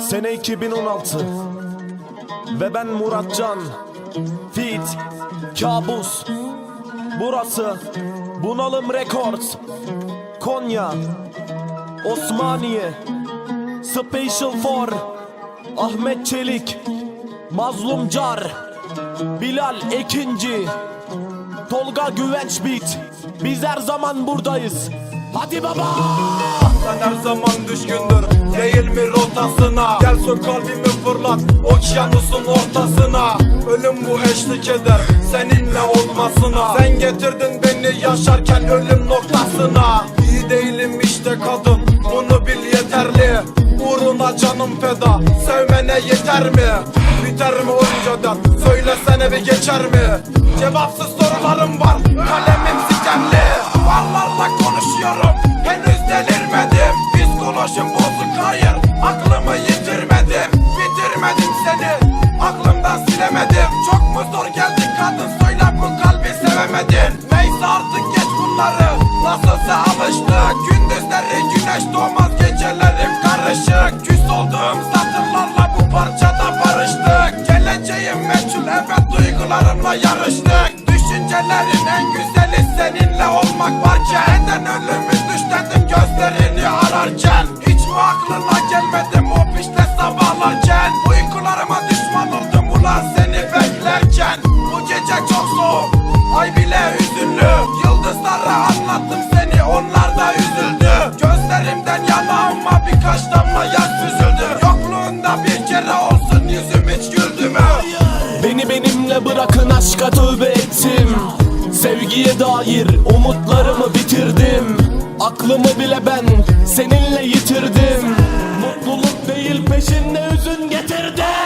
Sene 2016 Ve ben Muratcan. Fit Kabus. Burası Bunalım Records. Konya Osmaniye. Special for Ahmet Çelik Mazlum Car Bilal Ekinci Tolga Güvenç Beat Biz her zaman buradayız. Hadi baba! Sen her zaman düşkündür sok kalbimi fırlat Okyanusun ortasına Ölüm bu eşlik eder Seninle olmasına Sen getirdin beni yaşarken ölüm noktasına İyi değilim işte kadın Bunu bil yeterli Uğruna canım feda Sevmene yeter mi? Biter mi oncadan? Söylesene bir geçer mi? Cevapsız sorularım var Kalemim sitemli Varlarla konuşuyorum Henüz delirmedim Psikolojim bozuk hayır Aklımı yitirmedim Silemedim Çok mu zor geldi kadın? Söyle bu kalbi sevemedin. Neyse artık geç bunları. Nasılsa alıştık Gündüzleri güneş doğmaz Gecelerim karışık. Küs olduğum satırlarla bu parçada barıştık. Geleceğim meçhul evet duygularımla yarıştık. Düşüncelerin en güzeli seninle olmak varken. Neden ölümü düşledim gözlerini ararken? Hiç mi aklına gelmedim o pişte sabahlarken? Uykularıma düşman oldum ulan seni beklerken Bu gece çok soğuk. Ay bile üzünlü Yıldızlara anlattım seni onlar da üzüldü. Gözlerimden yanağıma birkaç damla yaş süzüldü. Yokluğunda bir kere olsun yüzüm hiç güldü mü? Beni benimle bırakın aşka tövbe ettim. Sevgiye dair umutlarımı bitirdim. Aklımı bile ben seninle yitirdim. Mutluluk değil peşinde hüzün getirdin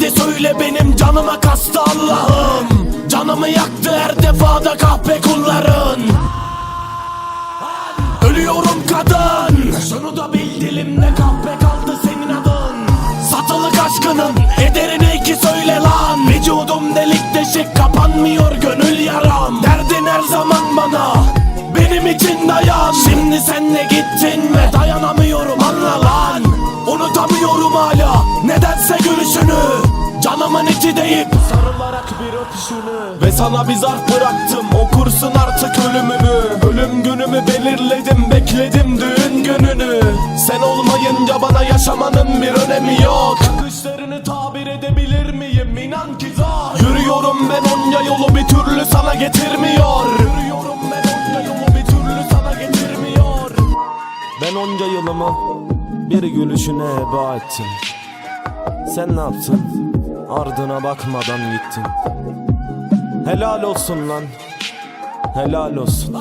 Neydi söyle benim canıma kastı Allah'ım. Canımı yaktı her defada kahpe kulların. Ölüyorum kadın. Şunu da bil dilimde kahpe kaldı senin adın. Satılık aşkının ederini iki söyle lan. Vücudum delik deşik kapanmıyor gönül yaram. Derdin her zaman bana benim için dayan. Şimdi sen de gittin ve dayanamıyorum anla lan İçi deyip Sarılarak bir öpüşünü. Ve sana bir zarf bıraktım. Okursun artık ölümümü. Ölüm günümü belirledim. Bekledim düğün gününü. Sen olmayınca bana yaşamanın bir önemi yok. Bakışlarını tabir edebilir miyim? İnan ki zor. Yürüyorum ben onca yolu bir türlü sana getirmiyor. Yürüyorum ben onca yolu bir türlü sana getirmiyor. Ben onca yılımı bir gülüşüne heba ettim. Sen ne yaptın? Ardına bakmadan gittin. Helal olsun lan. Helal olsun.